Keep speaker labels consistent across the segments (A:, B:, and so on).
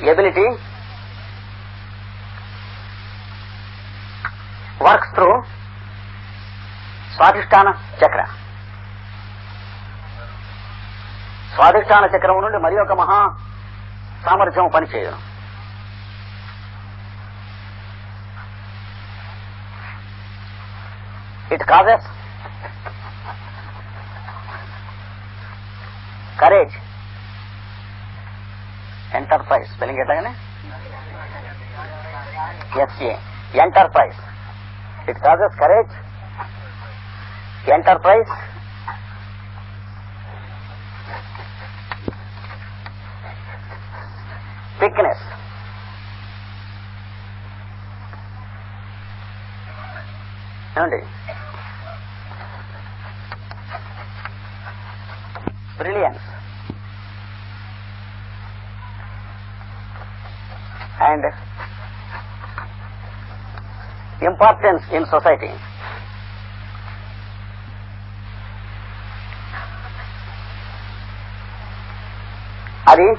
A: ability works through స్వాధిష్టాన చక్ర. స్వాధిష్టాన చక్రం నుండి మరి ఒక మహా సామర్థ్యం పనిచేయడం it causes. Courage. Enterprise spelling ఎట్లాగానే S A enterprise it causes courage enterprise thickness ఏమండి brilliance and importance in society. అది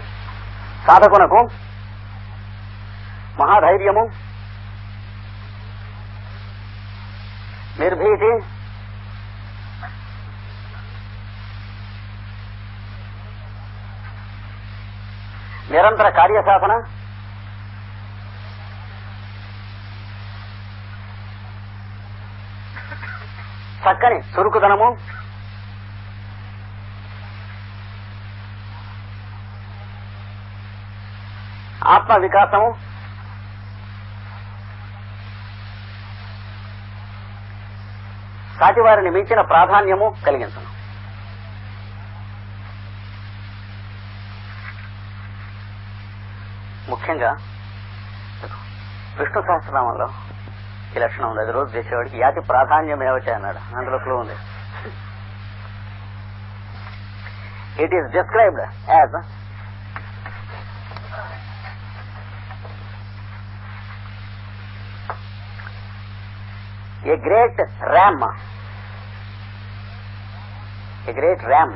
A: సాధకునకు మహాధైర్యము నిర్భీతి నిరంతర కార్యశాసన చక్కని చురుకుదనము ఆత్మ వికాసము సాటివారిని మించిన ప్రాధాన్యము కలిగించను. ముఖ్యంగా విష్ణు సహస్రనామంలో ఈ లక్షణం ఉంది. అది రోజు చేసేవాడికి యాతి ప్రాధాన్యం ఏవచ్చా అన్నాడు. అందులో క్లూ ఉంది. It is described as a great ram a great ram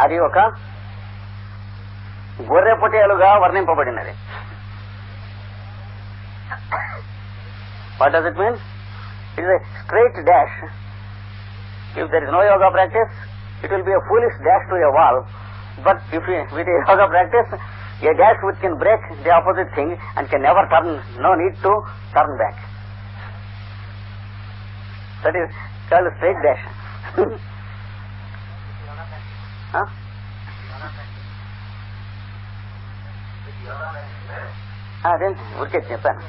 A: అది ఒక గొర్రె పొటేలుగా వర్ణింపబడినది. What does it mean it is straight dash if there is no yoga practice it will be a foolish dash to a wall but if you, with a yoga practice a dash which can break the opposite thing and can never turn no need to turn back that is called straight dash huh? అదే ఊరికే చెప్పాను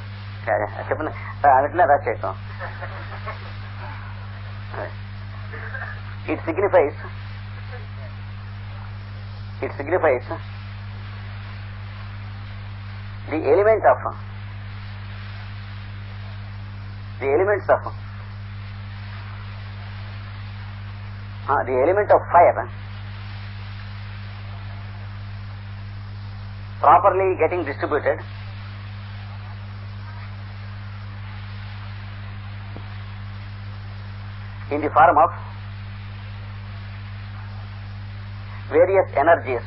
A: సరే చెప్పిన అట్లా రాసేయటం it signifies it signifies the element of the elements of the element of fire properly getting distributed in the form of various energies.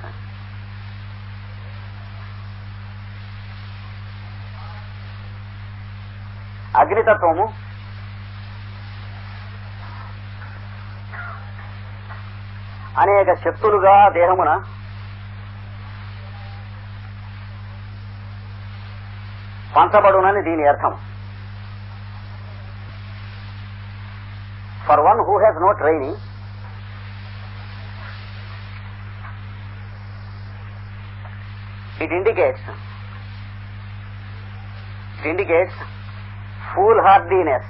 A: అగ్నితత్వము అనేక శక్తులుగా దేహమున పంచబడునని దీని అర్థం for one who has no training, it indicates it indicates foolhardiness.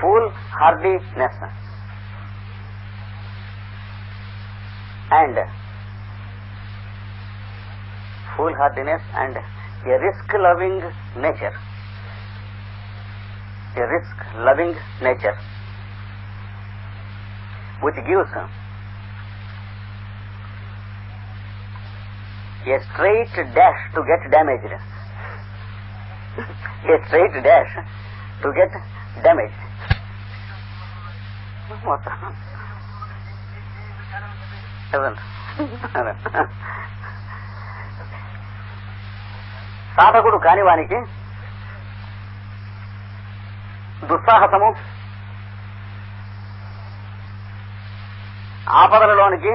A: Foolhardiness. And foolhardiness and a risk loving nature a risk loving nature which gives a straight dash to get damaged. a straight dash to get damaged. What? Seven. సాధకుడు కానివానికి దుస్సాహసము. ఆపదలలోనికి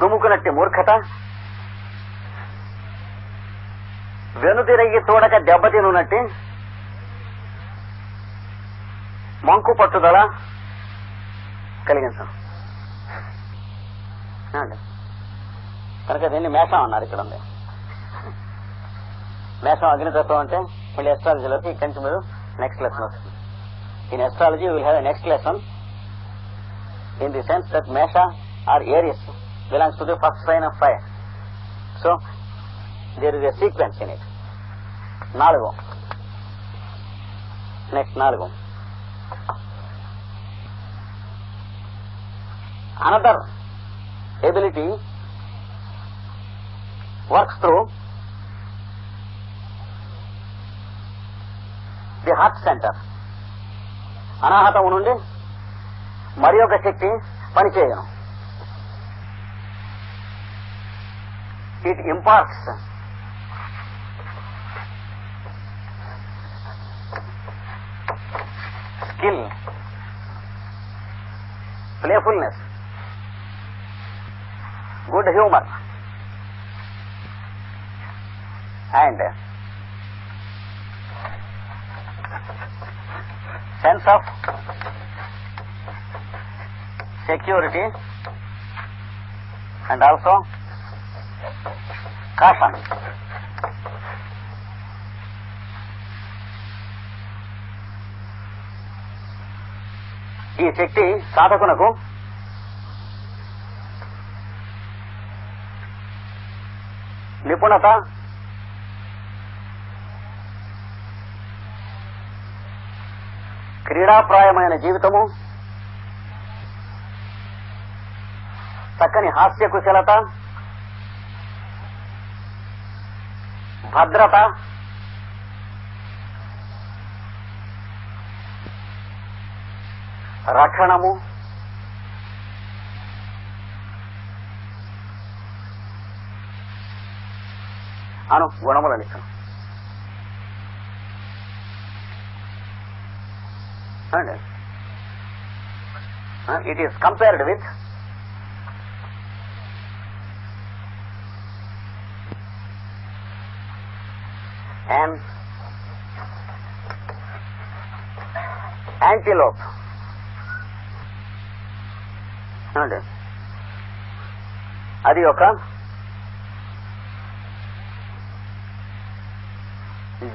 A: దుముకునట్టి మూర్ఖత. వెనుతిరగి చూడక దెబ్బతినున్నట్టి మంకు పట్టుదల కలిగించం కనుక దీన్ని మేషం అన్నారు ఇక్కడ ఉంది. మేషం అగ్నితత్వం అంటే మళ్ళీ ఎస్ట్రాలజీలోకి ఇక్కడి నుంచి మీరు నెక్స్ట్ లెసన్ వస్తుంది in astrology will have next lesson in the sense that Mesha or Aries belongs to the first sign of fire. So, there is a sequence in it. నాలుగు నెక్స్ట్ నాలుగు another ability works through The heart centre అనాహతము నుండి మరి ఒక శక్తి పనిచేయను. It imparts skill playfulness good humour and sense of security and also caution. ఈ శక్తి సాధకునకు నిపుణత క్రీడాప్రాయమైన జీవితము చక్కని హాస్య కుశలత భద్రత రక్షణము అను గుణములనిచ్చు uh, it is compared with an antelope. అది ఒక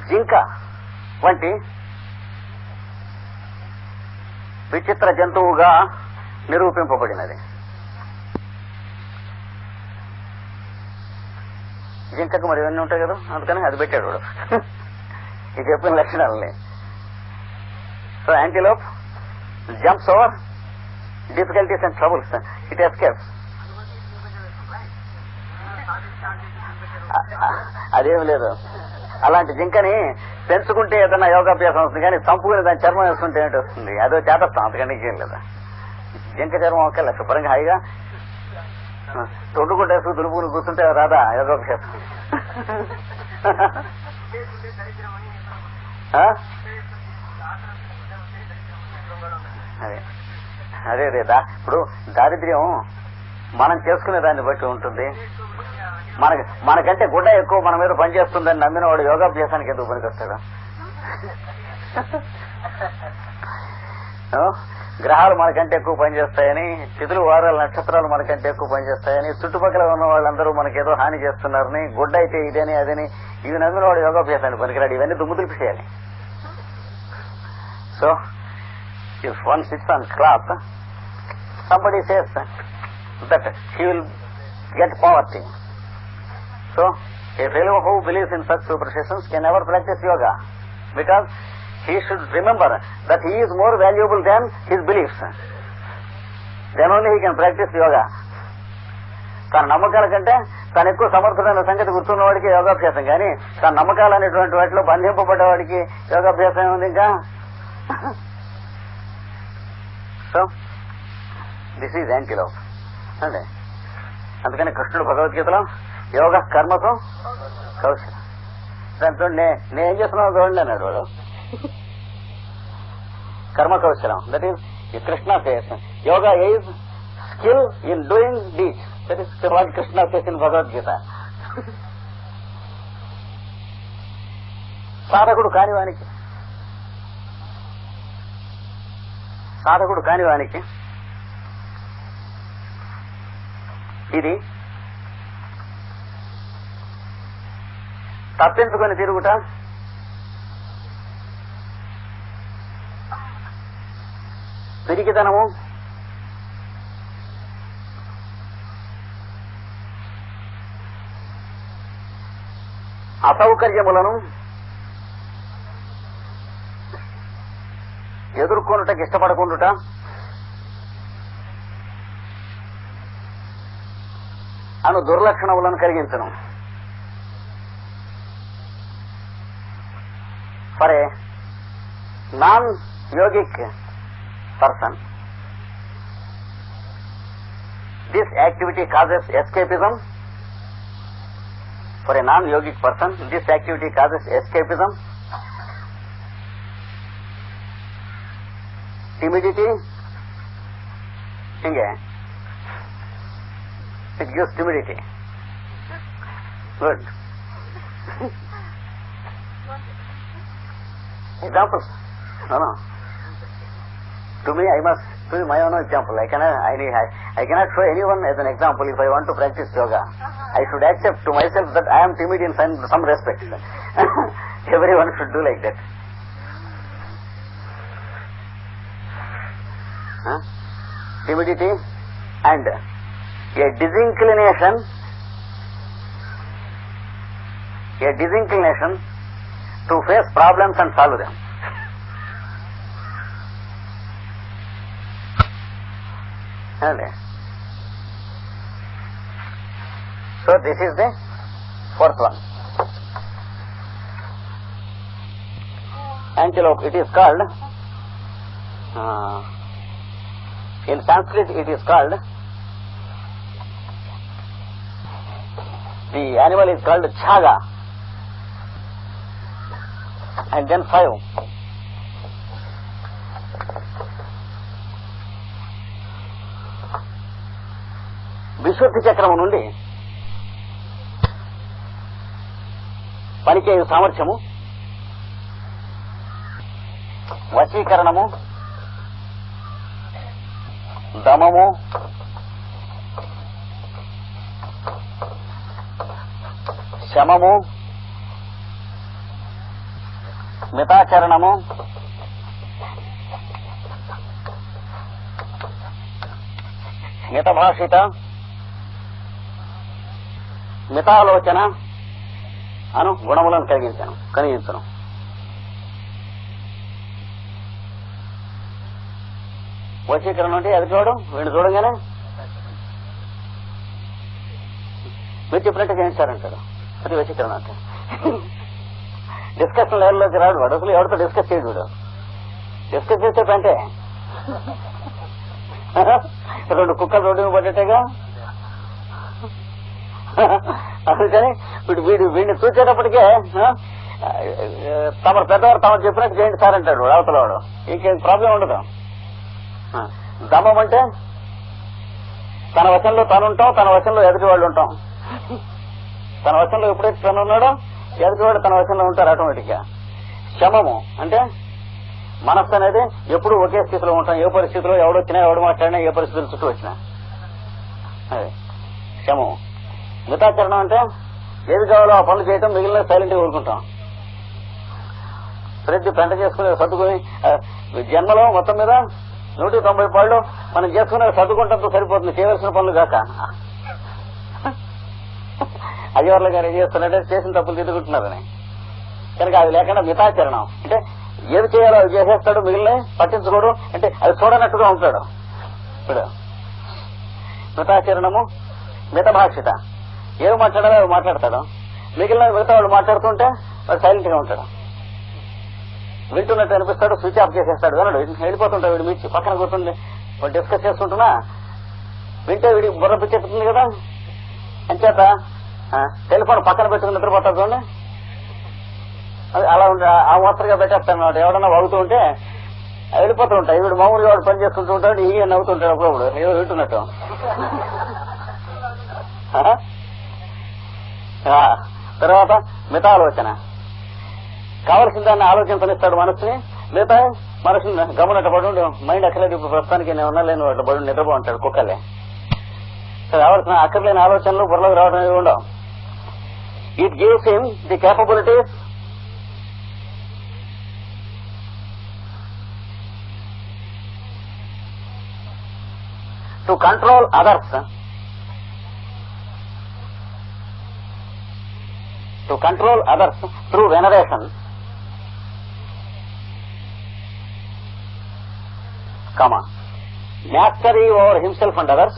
A: జింక వంటి విచిత్ర జంతువుగా నిరూపింపబడినది. జింకకు మరి ఇవన్నీ ఉంటాయి కదా? అందుకని అది పెట్టాడు వాడు. ఈ చెప్పిన లక్షణాలని. So antelope jumps over difficulties and troubles it escapes అదేం లేదు. అలాంటి జింకని పెంచుకుంటే ఏదైనా యోగాభ్యాసం వస్తుంది కానీ చంపుకుని దాని చర్మం వేసుకుంటే ఏంటి వస్తుంది? అదో చేతస్తాం అంతకంటే ఏం లేదా? జింక చర్మం ఒకేలా శుభ్రంగా హాయిగా. తొండుకుంటే దులుపుకుని కూర్చుంటే రాదా యోగాభ్యాసం? ఆ? అదే అదే రేదా ఇప్పుడు దారిద్ర్యం మనం చేసుకునే దాన్ని బట్టి ఉంటుంది. మనకి మనకంటే గుడ్డ ఎక్కువ మన మీద పనిచేస్తుందని నమ్మిన వాడు యోగాభ్యాసానికి ఎందుకు పనికొస్తాడు? గ్రహాలు మనకంటే ఎక్కువ పనిచేస్తాయని తిథులు వారాలు నక్షత్రాలు మనకంటే ఎక్కువ పనిచేస్తాయని చుట్టుపక్కల ఉన్న వాళ్ళందరూ మనకేదో హాని చేస్తున్నారని గుడ్డ అయితే ఇదని అదని ఇవి నమ్మిన వాడు యోగాభ్యాసానికి పనికిరాడు. ఇవన్నీ దుమ్ము చేయాలి so if one sits on cloth somebody says that he will get poverty so a fellow who believes in such superstitions can ever practise yoga because he should remember that he is more valuable than his beliefs. Then only he can practice yoga. తన నమ్మకాల కంటే తను ఎక్కువ సమర్థుడైన సంగతి గుర్తున్న వాడికి యోగాభ్యాసం కానీ తన నమ్మకాలు అనేటువంటి వాటిలో బంధింపబడ్డవాడికి యోగాభ్యాసం ఏముంది ఇంకా సో దిస్ ఈజ్ యాంటీలోప్ అంటే అందుకని కృష్ణుడు భగవద్గీతలో యోగ కర్మతో కౌశలం దాంతో నేనేం చేస్తున్నావు చూడండి అన్నాడు వాడు. కర్మ కౌశలం that is Krishna says yoga is skill in doing డీచ్ that is what Krishna says in Bhagavad Gita. సాధకుడు కాని వానికి సాధకుడు కాని వానికి ఇది తప్పించుకొని తిరుగుట? పిరికితనము? అసౌకర్యములను ఎదుర్కొనుటకు ఇష్టపడకుండుట? అను దుర్లక్షణములను కలిగించను. non-yogic person, this activity causes escapism. For a non-yogic person, this activity causes escapism, timidity. Hinge. It gives timidity. Good. Example no no to me i must to my own example. I cannot i need I, I cannot show anyone as an example if i want to practice yoga. Uh-huh. I should accept to myself that i am timid in some, some respects. Everyone should do like that. Huh? timidity and a disinclination a disinclination to face problems and solve them And, so this is the fourth one. Antelope it is called uh, in Sanskrit it is called the animal is called chaga. And then five విశుద్ధి చక్రము నుండి పనిచేయు సామర్థ్యము వశీకరణము దమము శమము మితాచరణము మితభాషిత మితాలోచన అను గుణములను కలిగించను కలిగించను. వశీకరణ అంటే అది చూడడం వీడు చూడగానే మీరు చెప్పినట్టు చేయించారంటాడు అది వశీకరణ అంటే డిస్కషన్ లెవెల్లోకి రాడు వాడు. అసలు ఎవరితో డిస్కస్ చేయడు వాడు. డిస్కస్ చేస్తే అంటే రెండు కుక్కలు రోడ్డు పడ్డట్టేగా. అందుకని వీడు వీడు వీడిని చూసేటప్పటికే తమ తమరు పెద్దవారు తమరు చెప్పినట్టు చేయండి సార్ అంటాడు వాడు అవతల వాడు. ఇంకేం ప్రాబ్లం ఉండదు? దమం అంటే తన వశంలో తను ఉంటాం తన వశంలో ఎదుటి వాళ్ళు ఉంటాం. తన వశంలో ఎప్పుడైతే తను ఉన్నాడో ఎదుటి వాడు తన వశంలో ఉంటారు ఆటోమేటిక్గా శమము అంటే మనస్సు అనేది ఎప్పుడు ఒకే స్థితిలో ఉంటాం. ఏ పరిస్థితిలో ఎవడొచ్చినా ఎవడు మాట్లాడినా ఏ పరిస్థితులు చుట్టూ వచ్చినా. అదే. శమము మితాచరణం అంటే ఏది కావాలో ఆ పనులు చేయటం మిగిలిన సైలెంట్గా ఊరుకుంటాం. ప్రతి పెంట చేసుకునే సర్దుకుని జన్మలో మొత్తం మీద నూట తొంభై పాళ్ళు మనం చేసుకునే సర్దుకుంటంతో సరిపోతుంది చేయవలసిన పనులు కాక. అయ్యవర్ల గారు ఏం చేస్తున్నారంటే చేసిన తప్పులు దిద్దుకుంటున్నారని. కనుక అది లేకుండా మితాచరణం. అంటే ఏది చేయాలో అది చేసేస్తాడు మిగిలిన పట్టించుకోడు అంటే అది చూడనట్టుగా ఉంటాడు. ఇప్పుడు మితాచరణము మితభాషిత. ఏమి మాట్లాడాలో అవి మాట్లాడతాడు. మిగిలిన మిగతా వాళ్ళు మాట్లాడుతుంటే వాడు సైలెంట్గా ఉంటాడు. వింటున్నట్టు అనిపిస్తాడు స్విచ్ ఆఫ్ చేసేస్తాడు. వినడు. వెళ్ళిపోతుంటాడు వీడి మిర్చి పక్కన కూర్చుంది వాడు డిస్కస్ చేసుకుంటున్నా వింటే వీడికి బుర్ర పిచ్చెక్కుతుంది కదా. అంచేత టెలిఫోన్ పక్కన పెట్టుకుని నిద్రపోతారు చూడండి. అలా ఉంటే ఆ మోస్తరుగా పెట్టేస్తాను అన్నమాట ఎవడన్నా వాగుతూ ఉంటే వెళ్ళిపోతూ ఉంటాయి వీడు మామూలుగా వాడు పని చేసుకుంటూ ఉంటాడు ఈ నవ్వుతుంటాడు అప్పుడప్పుడు. ఏదో వింటున్నట్టు. తర్వాత మిగతా ఆలోచన కావలసిన దాన్ని ఆలోచించనిస్తాడు మనసుని మిగతా మనసుని గమనట పడి మైండ్ అక్కర్లేదు ఇప్పుడు ప్రస్తుతానికి నేను ఉన్నలేని వాటి పడి నిద్రపో అంటాడు కుక్కలే. రావాల్సిన అక్కర్లేని ఆలోచనలు బుర్రలోకి రావడం ఉండవు. It gives him the capabilities to control others to control others through veneration, comma, mastery over himself and others,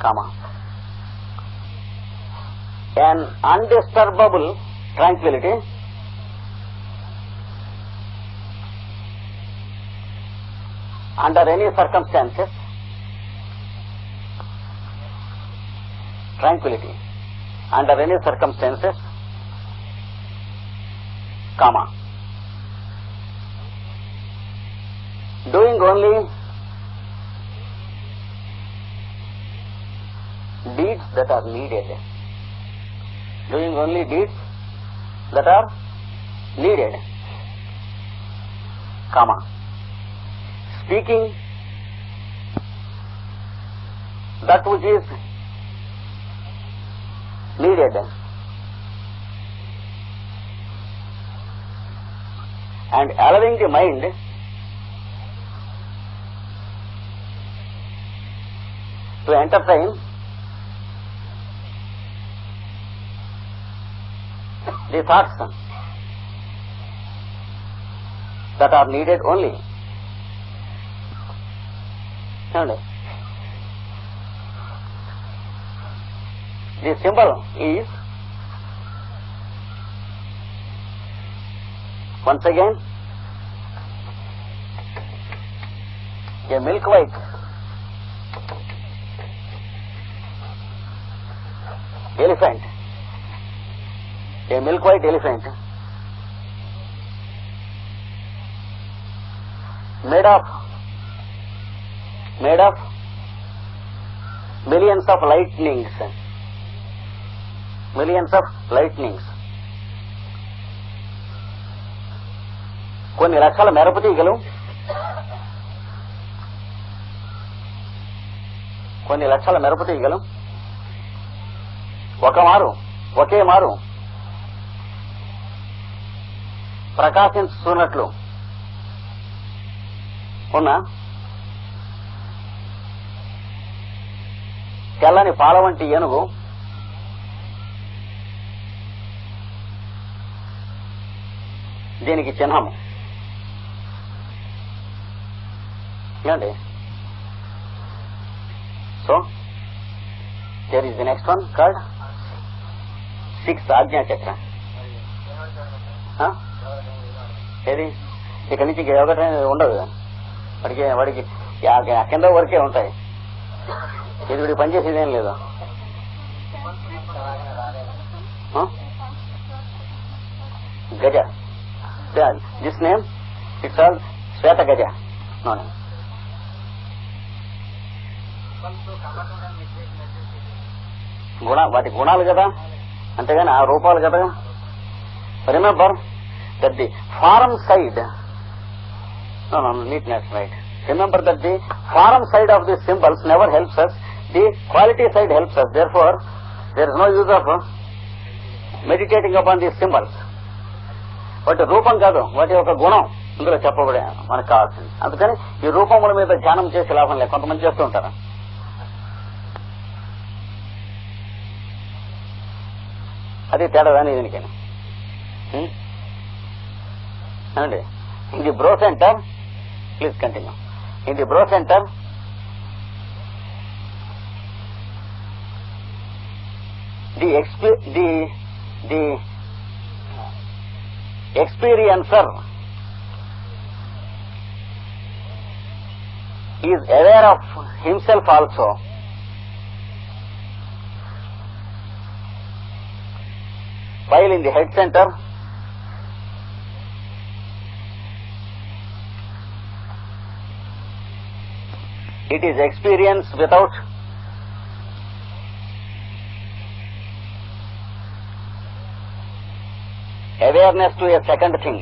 A: comma, an undisturbable tranquility, under any circumstances, tranquility under any circumstances comma doing only deeds that are needed. Doing only deeds that are needed. Comma. Speaking that which is needed and allowing the mind to entertain the thoughts that are needed only. Understand? The symbol is once again a milk white. Elephant, a milk white elephant, made of made of millions of lightnings, millions of lightnings కొన్ని లక్షల మెరపు తీగలు. కొన్ని లక్షల మెరపు తీగలు. ఒక మారు ఒకే మారు. ప్రకాశించుతున్నట్లు. ఉన్న? తెల్లని పాల వంటి ఏనుగు దీనికి చిహ్నము ఏమండి? So there is the next one card six Ajna chakra ఏది? ఇక్కడి నుంచి ఇంక ఒకటి ఉండదు. వాడికి వాడికి కింద వరకే ఉంటాయి. ఇది వీడికి పనిచేసేది ఏం లేదు. గజ. గజ దిస్ నేమ్ ఇట్స్ ఆల్ శ్వేత గజ నో నేమ్ గుణ వాటి గుణాలు కదా అంతేగాని ఆ రూపాలు కదా remember that the form side neat net right remember that the form side of the symbols never helps us the quality side helps us therefore there is no use of meditating upon the symbols వాటి రూపం కాదు వాటి యొక్క గుణం ఇందులో చెప్పబడే మనకు కావాల్సింది. అందుకని ఈ రూపముల మీద ధ్యానం చేసే లాభం లేదు. కొంతమంది చేస్తూ ఉంటారు. అది తేడా దీనికైనా. అండి ఇది బ్రో సెంటర్ ప్లీజ్ కంటిన్యూ. ఇది brow centre the XP the the experiencer. Is aware of himself also. While in the head center. It is experienced without awareness to a second thing.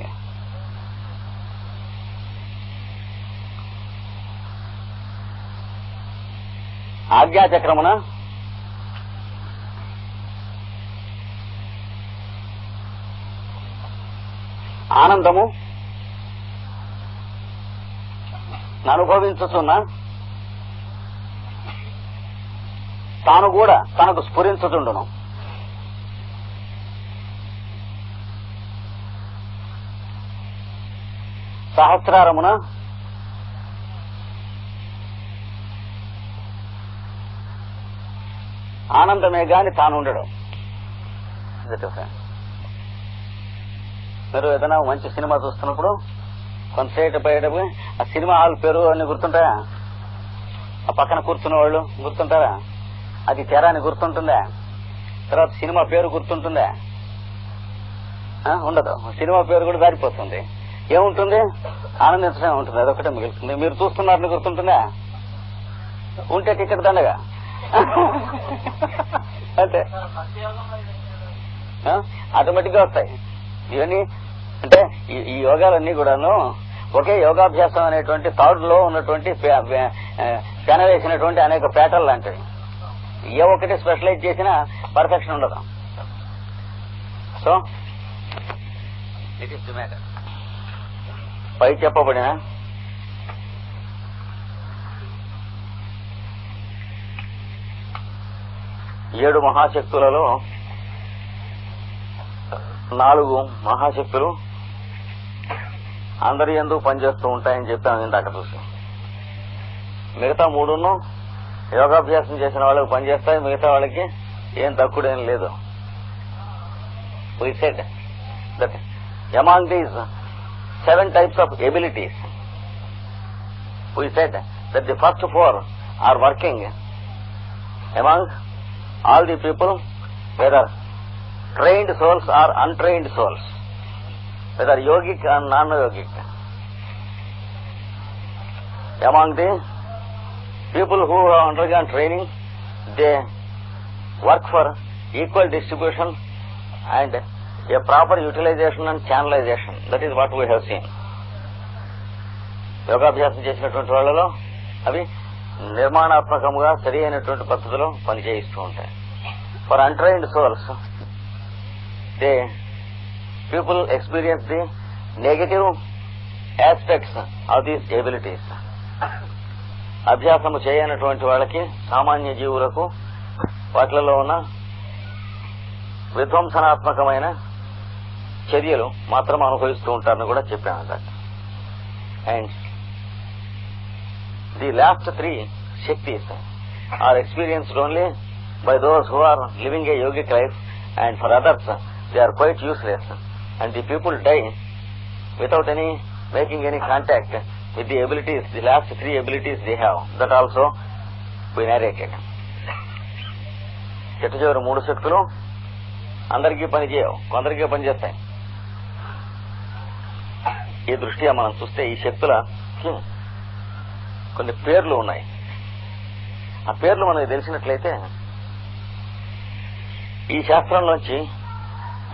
A: ఆజ్ఞాచక్రమున ఆనందము అనుభవించుతున్న తాను కూడా తనకు స్ఫురించుతుండును సహస్రారమున ఆనందమే గాని తాను ఉండడం మీరు ఏదైనా మంచి సినిమా చూస్తున్నప్పుడు కొంతసేపు పోయేటప్పుడు ఆ సినిమా హాల్ పేరు అన్ని గుర్తుంటాయా? ఆ పక్కన కూర్చున్న వాళ్ళు గుర్తుంటారా? అది తెర అని గుర్తుంటుందా? తర్వాత సినిమా పేరు గుర్తుంటుందా? ఆ, ఉండదు. సినిమా పేరు కూడా దారిపోతుంది. ఏముంటుంది? ఆనందించడమే ఉంటుంది అదొకటే మిగులుతుంది. మీరు చూస్తున్నారని గుర్తుంటుందా? ఉంటే టికెట్ దండగా. అంతే. ఆటోమేటిక్గా వస్తాయి. ఇవన్నీ అంటే ఈ- యోగాలన్నీ కూడాను ఒకే యోగాభ్యాసం అనేటువంటి థర్డ్లో ఉన్నటువంటి పెన వేసినటువంటి అనేక పేటర్లు లాంటివి. ఏ ఒక్కటి స్పెషలైజ్ చేసినా పర్ఫెక్షన్ ఉండదు. So it is the matter పై చెప్పబడిన? ఏడు మహాశక్తులలో నాలుగు మహాశక్తులు అందరి ఎందుకు పనిచేస్తూ ఉంటాయని చెప్పాను ఇందాక చూసి మిగతా మూడును యోగాభ్యాసం చేసిన వాళ్ళకి పనిచేస్తాయి మిగతా వాళ్ళకి ఏం తక్కువేం లేదు. We said that. Among these seven types of abilities, we said that the first four are working among all the people, whether trained souls or untrained souls, whether yogic or non-yogic. Among the people who have undergone training, they work for equal distribution and a proper utilization and channelization. That is what we have seen. యోగాభ్యాసం చేసినటువంటి వాళ్ళలో అవి నిర్మాణాత్మకంగా సరి అయినటువంటి పద్ధతిలో పనిచేయిస్తూ ఉంటాయి for untrained souls they people experience the negative aspects of these abilities అభ్యాసము చేయనటువంటి వాళ్ళకి సామాన్య జీవులకు వాటిలలో ఉన్న విధ్వంసనాత్మకమైన చర్యలు మాత్రం అనుభవిస్తూ ఉంటారని కూడా చెప్పాను అన్నమాట. And the last three shaktis are experienced only by those who are living a yogic life and for others they are quite useless and the people die without any making any contact with the abilities, the last three abilities they have. That also we narrated. చెట్టు చివరి మూడు శక్తులు అందరికీ పని చేయవు కొందరికీ పని చేస్తాయి ఈ దృష్ట్యా మనం చూస్తే ఈ శక్తుల కొన్ని పేర్లు ఉన్నాయి. ఆ పేర్లు మనకు తెలిసినట్లయితే ఈ శాస్త్రంలోంచి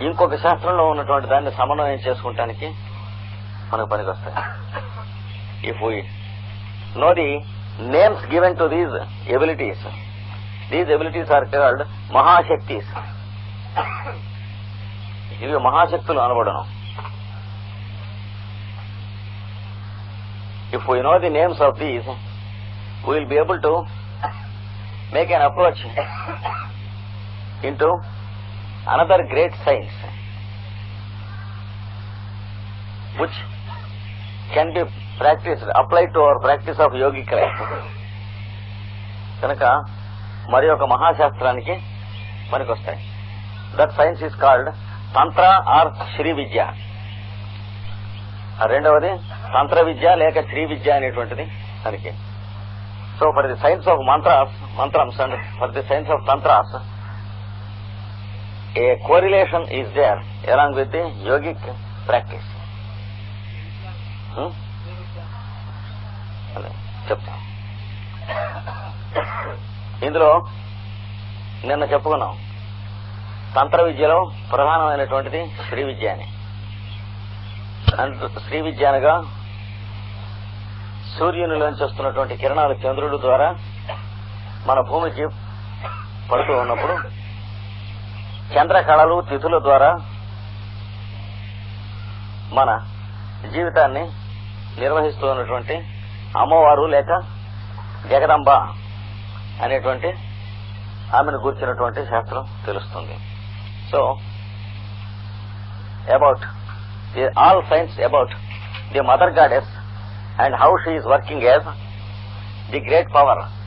A: ఇంకొక శాస్త్రంలో ఉన్నటువంటి దాన్ని సమన్వయం చేసుకుంటానికి మనకు పనికొస్తాయి if we know the names given to these abilities these abilities are called mahashaktis ఇవి మహాశక్తులు అనబడను. If we know the names of these will be able to make an approach into another great science which can be practiced, applied to our practice of yogic life. కనుక మరి ఒక మహాశాస్త్రానికి పనికొస్తాయి that science is called tantra or Shri Vidya ఆ రెండవది తంత్ర విద్య లేక స్త్రీ విద్య అనేటువంటిది దానికి so for the science of mantras mantrams and for the science of tantras a correlation is there along with the yogic practice చెప్తా. ఇందులో నిన్న చెప్పుకున్నాం. తంత్ర విద్యలో ప్రధానమైనటువంటిది శ్రీ విద్య అని. అండ్ శ్రీ విద్య అనగా సూర్యునిలోంచి వస్తున్నటువంటి కిరణాలు చంద్రుడు ద్వారా మన భూమికి పడుతూ ఉన్నప్పుడు చంద్రకళలు తిథుల ద్వారా మన జీవితాన్ని నిర్వహిస్తూ ఉన్నటువంటి అమ్మవారు లేక జగదంబ అనేటువంటి ఆమెను కూర్చున్నటువంటి శాస్త్రం తెలుస్తుంది. So about the all science about the mother goddess and how she is working as the great power.